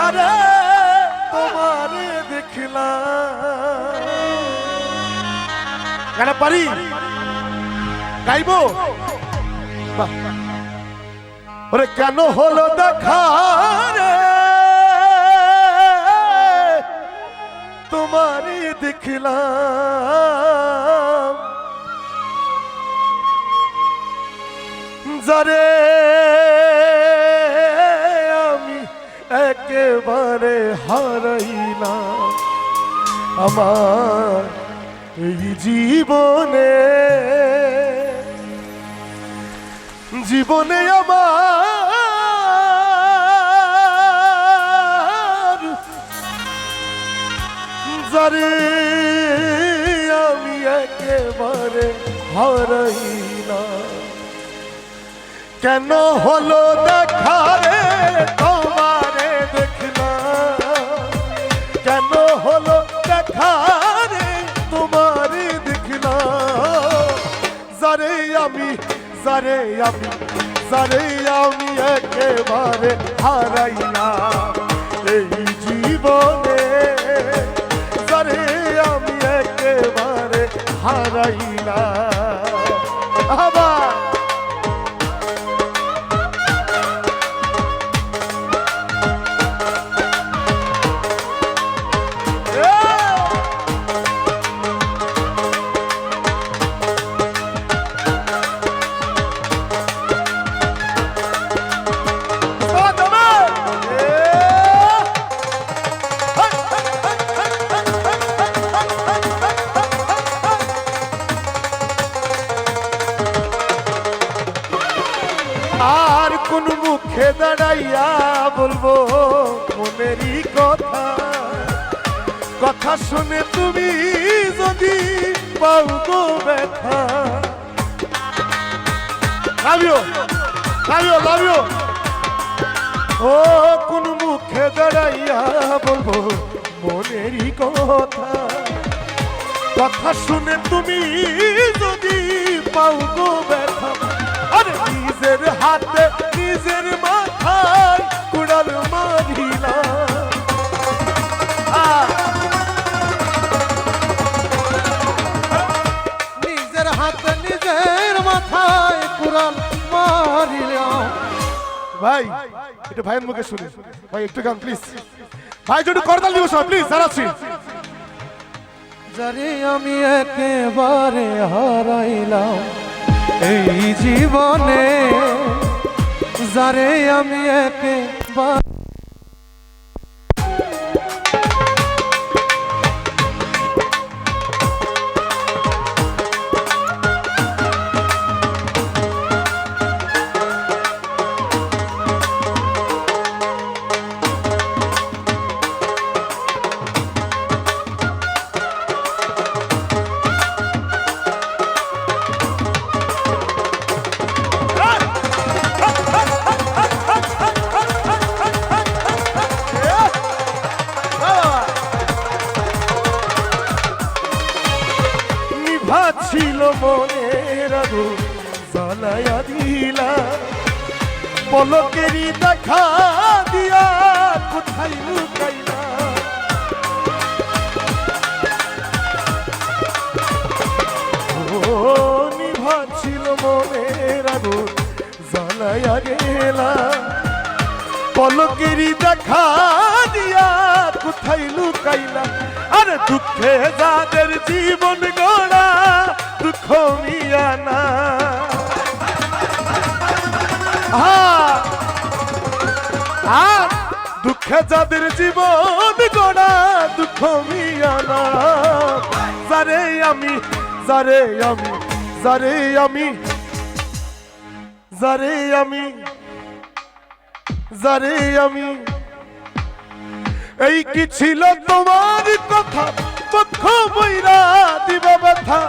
দেখারে তোমার দেখলাম। পারি? গাইবো। ওরে কেন হলো দেখারে তোমারই দেখলাম। যারে আমার এই জীবনে। জীবনে আমার যারে আমি একেবারে হারাইলাম। কেন হলো দেখারে তোমারে যারে আমি যারে আমি একেবারে হারাইলাম এই জীবনে। যারে আমি একেবারে হারাইলাম মুখে দাঁড়াইয়া বলব, মনেরই কথা। কথা শুনে তুমি যদি পাও গো ব্যথা ও, কোন মুখে দাঁড়াইয়া বলব, মনেরই কথা। কথা শুনে তুমি যদি পাও গো ব্যথা, আরে নিজের হাতে নিজের মাথায় কুড়াল মারিলা নিজের হাতে নিজের মাথায় কুড়াল মারিলাম। ভাই এটা ভাইয়ের মুখে শুনে। ভাই, একটু গান প্লিজ ভাই যদি করতাল দিব সব প্লিজ দাঁড়াচ্ছি যারে আমি একেবারে হারাইলাম। এই জীবনে যারে আমি একেবারে ছিল মনের আগুন জ্বালায়া দিলা। পলকেরই দেখা দিয়া কোথায় লুকাইলা। ও মনের আগুন জ্বালায়া গেলা পলকেরই দেখা দিয়া কোথায় লুকাইলা। আরে দুঃখে যাদের জীবন আর দুঃখে যাদের জীবন গড়া দুঃখ মিয়া না। যারে আমি যারে আমি যারে আমি যারে আমি যারে আমি। এই কি ছিল তোমার কথা? পক্ষ বইরা দিবা ব্যথা।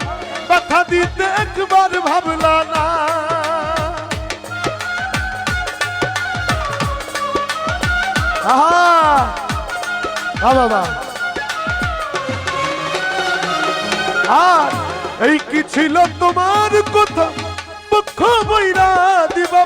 ব্যথা দিতে একবার ভাবলা না। আ বাবা। আর এই কি ছিল তোমার কথা? পক্ষ বৈরা দিবা